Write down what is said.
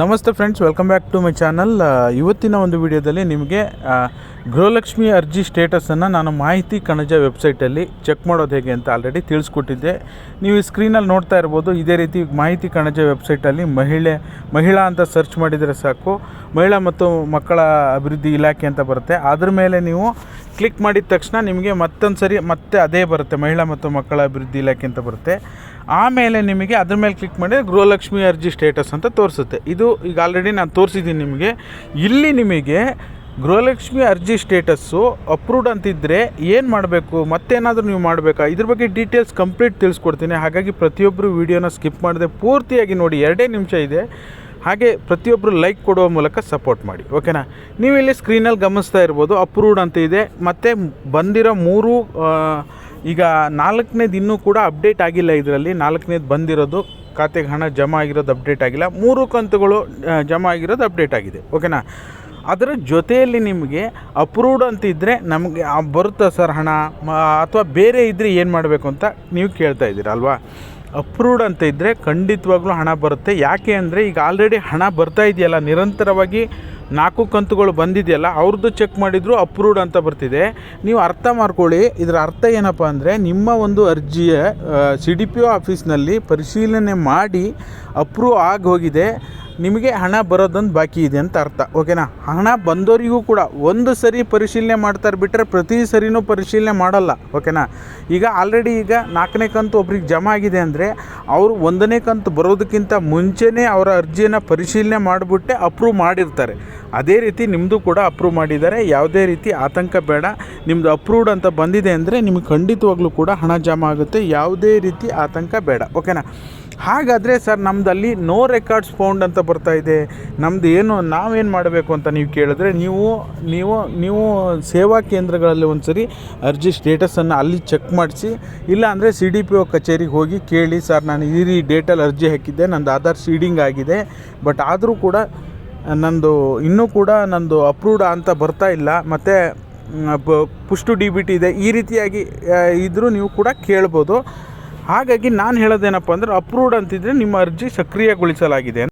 ನಮಸ್ತೆ friends welcome back to my channel ಇವತ್ತಿನ ಒಂದು ವಿಡಿಯೋದಲ್ಲಿ ನಿಮಗೆ ಗೃಹಲಕ್ಷ್ಮಿ ಅರ್ಜಿ ಸ್ಟೇಟಸನ್ನು ನಾನು ಮಾಹಿತಿ ಕಣಜ ವೆಬ್ಸೈಟಲ್ಲಿ ಚೆಕ್ ಮಾಡೋದು ಹೇಗೆ ಅಂತ ಆಲ್ರೆಡಿ ತಿಳಿಸ್ಕೊಟ್ಟಿದ್ದೆ. ನೀವು ಈ ಸ್ಕ್ರೀನಲ್ಲಿ ನೋಡ್ತಾ ಇರ್ಬೋದು, ಇದೇ ರೀತಿ ಮಾಹಿತಿ ಕಣಜ ವೆಬ್ಸೈಟಲ್ಲಿ ಮಹಿಳೆ, ಮಹಿಳಾ ಅಂತ ಸರ್ಚ್ ಮಾಡಿದರೆ ಸಾಕು. ಮಹಿಳಾ ಮತ್ತು ಮಕ್ಕಳ ಅಭಿವೃದ್ಧಿ ಇಲಾಖೆ ಅಂತ ಬರುತ್ತೆ. ಅದ್ರ ಮೇಲೆ ನೀವು ಕ್ಲಿಕ್ ಮಾಡಿದ ತಕ್ಷಣ ನಿಮಗೆ ಮತ್ತೊಂದು ಸರಿ ಮತ್ತೆ ಅದೇ ಬರುತ್ತೆ, ಮಹಿಳಾ ಮತ್ತು ಮಕ್ಕಳ ಅಭಿವೃದ್ಧಿ ಇಲಾಖೆ ಅಂತ ಬರುತ್ತೆ. ಆಮೇಲೆ ನಿಮಗೆ ಅದ್ರ ಮೇಲೆ ಕ್ಲಿಕ್ ಮಾಡಿದರೆ ಗೃಹಲಕ್ಷ್ಮಿ ಅರ್ಜಿ ಸ್ಟೇಟಸ್ ಅಂತ ತೋರಿಸುತ್ತೆ. ಇದು ಈಗ ಆಲ್ರೆಡಿ ನಾನು ತೋರಿಸಿದ್ದೀನಿ ನಿಮಗೆ. ಇಲ್ಲಿ ನಿಮಗೆ ಗೃಹಲಕ್ಷ್ಮಿ ಅರ್ಜಿ ಸ್ಟೇಟಸ್ಸು ಅಪ್ರೂವ್ಡ್ ಅಂತಿದ್ದರೆ ಏನು ಮಾಡಬೇಕು, ಮತ್ತೇನಾದರೂ ನೀವು ಮಾಡಬೇಕಾ? ಇದ್ರ ಬಗ್ಗೆ ಡೀಟೇಲ್ಸ್ ಕಂಪ್ಲೀಟ್ ತಿಳಿಸ್ಕೊಡ್ತೀನಿ. ಹಾಗಾಗಿ ಪ್ರತಿಯೊಬ್ಬರು ವೀಡಿಯೋನ ಸ್ಕಿಪ್ ಮಾಡದೆ ಪೂರ್ತಿಯಾಗಿ ನೋಡಿ, ಎರಡೇ ನಿಮಿಷ ಇದೆ. ಹಾಗೆ ಪ್ರತಿಯೊಬ್ಬರು ಲೈಕ್ ಕೊಡುವ ಮೂಲಕ ಸಪೋರ್ಟ್ ಮಾಡಿ ಓಕೆನಾ ನೀವು ಇಲ್ಲಿ ಸ್ಕ್ರೀನಲ್ಲಿ ಗಮನಿಸ್ತಾ ಇರ್ಬೋದು ಅಪ್ರೂವ್ಡ್ ಅಂತ ಇದೆ. ಮತ್ತು ಬಂದಿರೋ ಮೂರು ಈಗ ನಾಲ್ಕನೇದು ಇನ್ನೂ ಕೂಡ ಅಪ್ಡೇಟ್ ಆಗಿಲ್ಲ ಇದರಲ್ಲಿ. ನಾಲ್ಕನೇದು ಬಂದಿರೋದು, ಖಾತೆಗೆ ಹಣ ಜಮಾ ಆಗಿರೋದು ಅಪ್ಡೇಟ್ ಆಗಿಲ್ಲ. ಮೂರು ಕಂತುಗಳು ಜಮಾ ಆಗಿರೋದು ಅಪ್ಡೇಟ್ ಆಗಿದೆ ಓಕೆನಾ ಅದರ ಜೊತೆಯಲ್ಲಿ ನಿಮಗೆ ಅಪ್ರೂವ್ಡ್ ಅಂತಿದ್ದರೆ ನಮಗೆ ಆ, ಬರುತ್ತಾ ಸರ್ ಹಣ? ಅಥವಾ ಬೇರೆ ಇದ್ದರೆ ಏನು ಮಾಡಬೇಕು ಅಂತ ನೀವು ಕೇಳ್ತಾ ಇದ್ದೀರಾ ಅಲ್ವಾ? ಅಪ್ರೂವ್ಡ್ ಅಂತ ಇದ್ದರೆ ಖಂಡಿತವಾಗ್ಲೂ ಹಣ ಬರುತ್ತೆ. ಯಾಕೆ ಅಂದರೆ ಈಗ ಆಲ್ರೆಡಿ ಹಣ ಬರ್ತಾ ಇದೆಯಲ್ಲ ನಿರಂತರವಾಗಿ ನಾಲ್ಕು ಕಂತುಗಳು ಬಂದಿದೆಯಲ್ಲ ಅವ್ರದ್ದು ಚೆಕ್ ಮಾಡಿದ್ರು ಅಪ್ರೂವ್ಡ್ ಅಂತ ಬರ್ತಿದೆ. ನೀವು ಅರ್ಥ ಮಾಡ್ಕೊಳ್ಳಿ ಇದರ ಅರ್ಥ ಏನಪ್ಪ ಅಂದರೆ ನಿಮ್ಮ ಒಂದು ಅರ್ಜಿಯ ಸಿ ಡಿ ಪಿ ಒ ಆಫೀಸ್ನಲ್ಲಿ ಪರಿಶೀಲನೆ ಮಾಡಿ ಅಪ್ರೂವ್ ಆಗಿ ಹೋಗಿದೆ. ನಿಮಗೆ ಹಣ ಬರೋದೊಂದು ಬಾಕಿ ಇದೆ ಅಂತ ಅರ್ಥ, ಓಕೆನಾ? ಹಣ ಬಂದವರಿಗೂ ಕೂಡ ಒಂದು ಸರಿ ಪರಿಶೀಲನೆ ಮಾಡ್ತಾರೆ ಬಿಟ್ಟರೆ ಪ್ರತಿ ಸರಿನೂ ಪರಿಶೀಲನೆ ಮಾಡಲ್ಲ, ಓಕೆನಾ? ಈಗ ಆಲ್ರೆಡಿ ಈಗ ನಾಲ್ಕನೇ ಕಂತು ಒಬ್ರಿಗೆ ಜಮಾ ಆಗಿದೆ ಅಂದರೆ ಅವರು ಒಂದನೇ ಕಂತು ಬರೋದಕ್ಕಿಂತ ಮುಂಚೆನೇ ಅವರ ಅರ್ಜಿಯನ್ನು ಪರಿಶೀಲನೆ ಮಾಡಿಬಿಟ್ಟೆ ಅಪ್ರೂವ್ ಮಾಡಿರ್ತಾರೆ. ಅದೇ ರೀತಿ ನಿಮ್ಮದು ಕೂಡ ಅಪ್ರೂವ್ ಮಾಡಿದ್ದಾರೆ. ಯಾವುದೇ ರೀತಿ ಆತಂಕ ಬೇಡ. ನಿಮ್ಮದು ಅಪ್ರೂವ್ಡ್ ಅಂತ ಬಂದಿದೆ ಅಂದರೆ ನಿಮಗೆ ಖಂಡಿತವಾಗ್ಲೂ ಕೂಡ ಹಣ ಜಮಾ ಆಗುತ್ತೆ. ಯಾವುದೇ ರೀತಿ ಆತಂಕ ಬೇಡ, ಓಕೆನಾ? ಹಾಗಾದರೆ ಸರ್ ನಮ್ಮದಲ್ಲಿ ನೋ ರೆಕಾರ್ಡ್ಸ್ ಫೌಂಡ್ ಅಂತ ಬರ್ತಾ ಇದೆ. ನಮ್ಮದು ಏನು, ನಾವೇನು ಮಾಡಬೇಕು ಅಂತ ನೀವು ಕೇಳಿದ್ರೆ, ನೀವು ನೀವು ನೀವು ಸೇವಾ ಕೇಂದ್ರಗಳಲ್ಲಿ ಒಂದು ಸರಿ ಅರ್ಜಿ ಸ್ಟೇಟಸನ್ನು ಅಲ್ಲಿ ಚೆಕ್ ಮಾಡಿಸಿ, ಇಲ್ಲ ಅಂದರೆ ಸಿ ಡಿ ಪಿ ಒ ಕಚೇರಿಗೆ ಹೋಗಿ ಕೇಳಿ, ಸರ್, ನಾನು ಈ ರೀ ಡೇಟಲ್ಲಿ ಅರ್ಜಿ ಹಾಕಿದ್ದೆ, ನಂದು ಆಧಾರ್ ಸೀಡಿಂಗ್ ಆಗಿದೆ ಬಟ್ ಆದರೂ ಕೂಡ ನಂದು, ಇನ್ನೂ ಕೂಡ ನಂದು ಅಪ್ರೂವ್ಡ್ ಅಂತ ಬರ್ತಾ ಇಲ್ಲ, ಮತ್ತು ಪುಷ್ಟು ಡಿ ಬಿ ಟಿ ಇದೆ, ಈ ರೀತಿಯಾಗಿ ಇದ್ದರೂ ನೀವು ಕೂಡ ಕೇಳ್ಬೋದು. ಹಾಗಾಗಿ ನಾನು ಹೇಳೋದೇನಪ್ಪ ಅಂದ್ರೆ ಅಪ್ರೂವ್ಡ್ ಅಂತಿದ್ರೆ ನಿಮ್ಮ ಅರ್ಜಿ ಸಕ್ರಿಯಗೊಳಿಸಲಾಗಿದೆ